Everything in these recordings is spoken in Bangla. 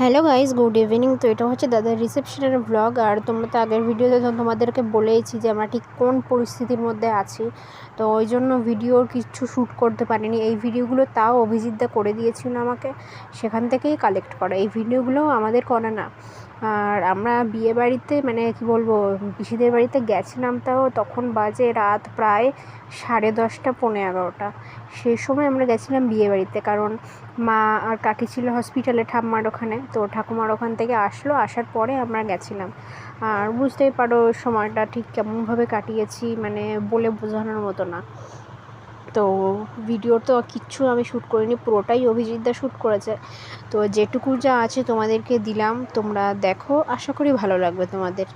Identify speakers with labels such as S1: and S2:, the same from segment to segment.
S1: হ্যালো গাইজ গুড ইভিনিং তো এটা হচ্ছে দাদার রিসেপশনের ব্লগ আর তোমরা তো আগের ভিডিওতে তোমাদেরকে বলেইছি যে আমরা ঠিক কোন পরিস্থিতির মধ্যে আছি। তো ওই জন্য ভিডিওর কিছু শ্যুট করতে পারিনি। এই ভিডিওগুলো তাও অভিজিৎদা করে দিয়েছিল আমাকে। সেখান থেকেই কালেক্ট করা। এই ভিডিওগুলো আমাদের করে না। আর আমরা বিয়ে বাড়িতে মানে কি বলব, পিসিদের বাড়িতে গেছিলাম তাও তখন বাজে রাত প্রায় সাড়ে দশটা, পৌনে এগারোটা। সেই সময় আমরা গেছিলাম বিয়ে বাড়িতে, কারণ মা আর কাকি ছিল হসপিটালে ঠাম্মার ওখানে। তো ঠাকুমার ওখান থেকে আসলো, আসার পরে আমরা গেছিলাম। আর বুঝতেই পারো, সময়টা ঠিক কেমনভাবে কাটিয়েছি মানে বলে বোঝানোর মতো না। তো ভিডিওর তো কিচ্ছু আমি শ্যুট করিনি, পুরোটাই অভিজিৎদা শ্যুট করেছে। তো যেটুকু যা আছে তোমাদেরকে দিলাম, তোমরা দেখো, আশা করি ভালো লাগবে তোমাদের।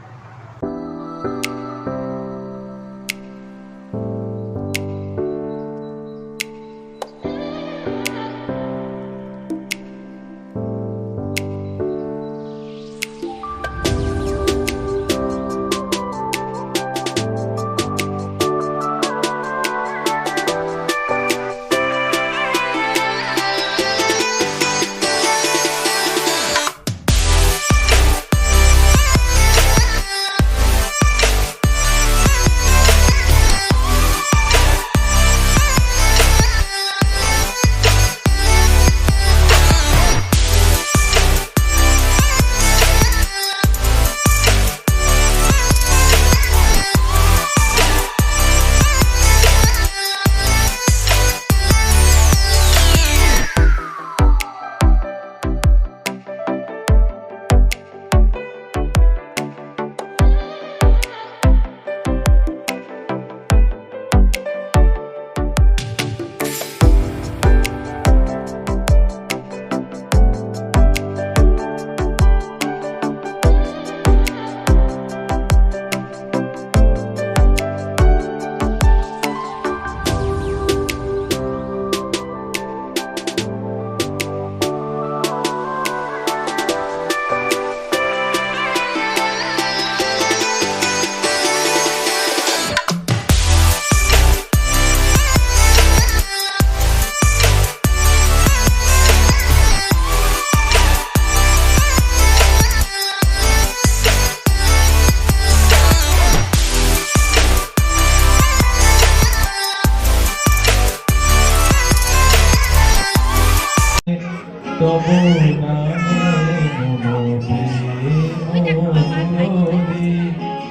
S2: তবু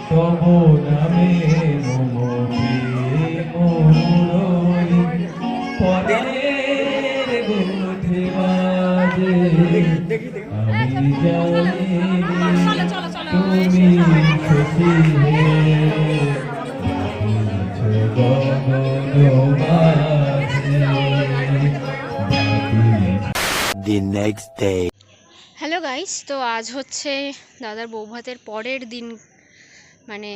S2: তবু মাঝে
S3: নেক্সট ডে
S1: হ্যালো গাইস তো আজ হচ্ছে দাদার বৌভাতের পরের দিন মানে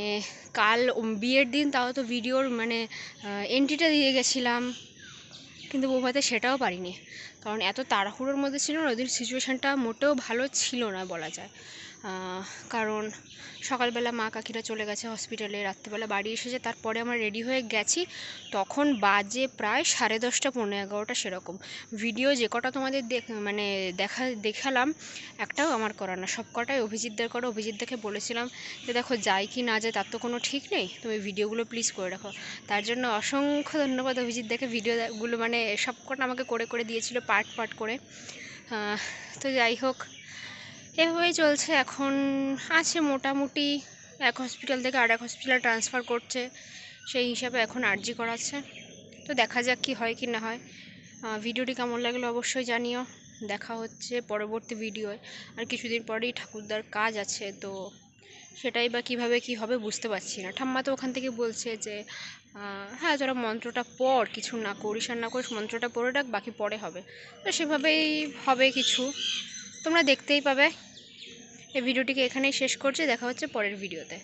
S1: কাল বিয়ের দিন, তাও তো ভিডিওর মানে এন্ট্রিটা দিয়ে গেছিলাম। কিন্তু বৌভাতে সেটাও পারিনি। কারণ এত তাড়াহুড়োর মধ্যে ছিল না, ওদের সিচুয়েশানটা মোটেও ভালো ছিল না বলা যায়। কারণ সকালবেলা মা কাকিরা চলে গেছে হসপিটালে, রাত্রিবেলা বাড়ি এসেছে, তারপরে আমরা রেডি হয়ে গেছি। তখন বাজে প্রায় সাড়ে দশটা পনেরো এগারোটা সেরকম। ভিডিও যে কটা তোমাদের দেখ মানে দেখা, দেখালাম, একটাও আমার করা না। সব কটাই অভিজিৎদের করো। অভিজিৎদাকে বলেছিলাম যে, দেখো যায় কি না যায়, তার তো কোনো ঠিক নেই। তুমি ভিডিওগুলো প্লিজ করে রাখো। তার জন্য অসংখ্য ধন্যবাদ অভিজিৎদাকে। ভিডিওগুলো মানে সব কটা আমাকে করে করে দিয়েছিল পার্ট পার্ট করে। তো যাই হোক এভাবেই চলছে। এখন আছে মোটামুটি এক হসপিটাল থেকে আর এক হসপিটালে ট্রান্সফার করছে। সেই হিসাবে এখন আর্জি করাচ্ছে। তো দেখা যাক কি হয় কি না হয়। ভিডিওটি কেমন লাগল অবশ্যই জানিও। দেখা হচ্ছে পরবর্তী ভিডিওয় আর কিছুদিন পরেই ঠাকুরদার কাজ আছে, তো সেটাই বা কীভাবে কি হবে বুঝতে পারছি না। ঠাম্মা তো ওখান থেকে বলছে যে হ্যাঁ তোরা মন্ত্রটা পড়, কিছু না করিস আর না করিস, মন্ত্রটা পড়ে রাখ, বাকি পরে হবে। তো সেভাবেই হবে কিছু। তোমরা দেখতেই পাবে। এই ভিডিওটিকে এখানেই শেষ করছি। দেখা হচ্ছে পরের ভিডিওতে।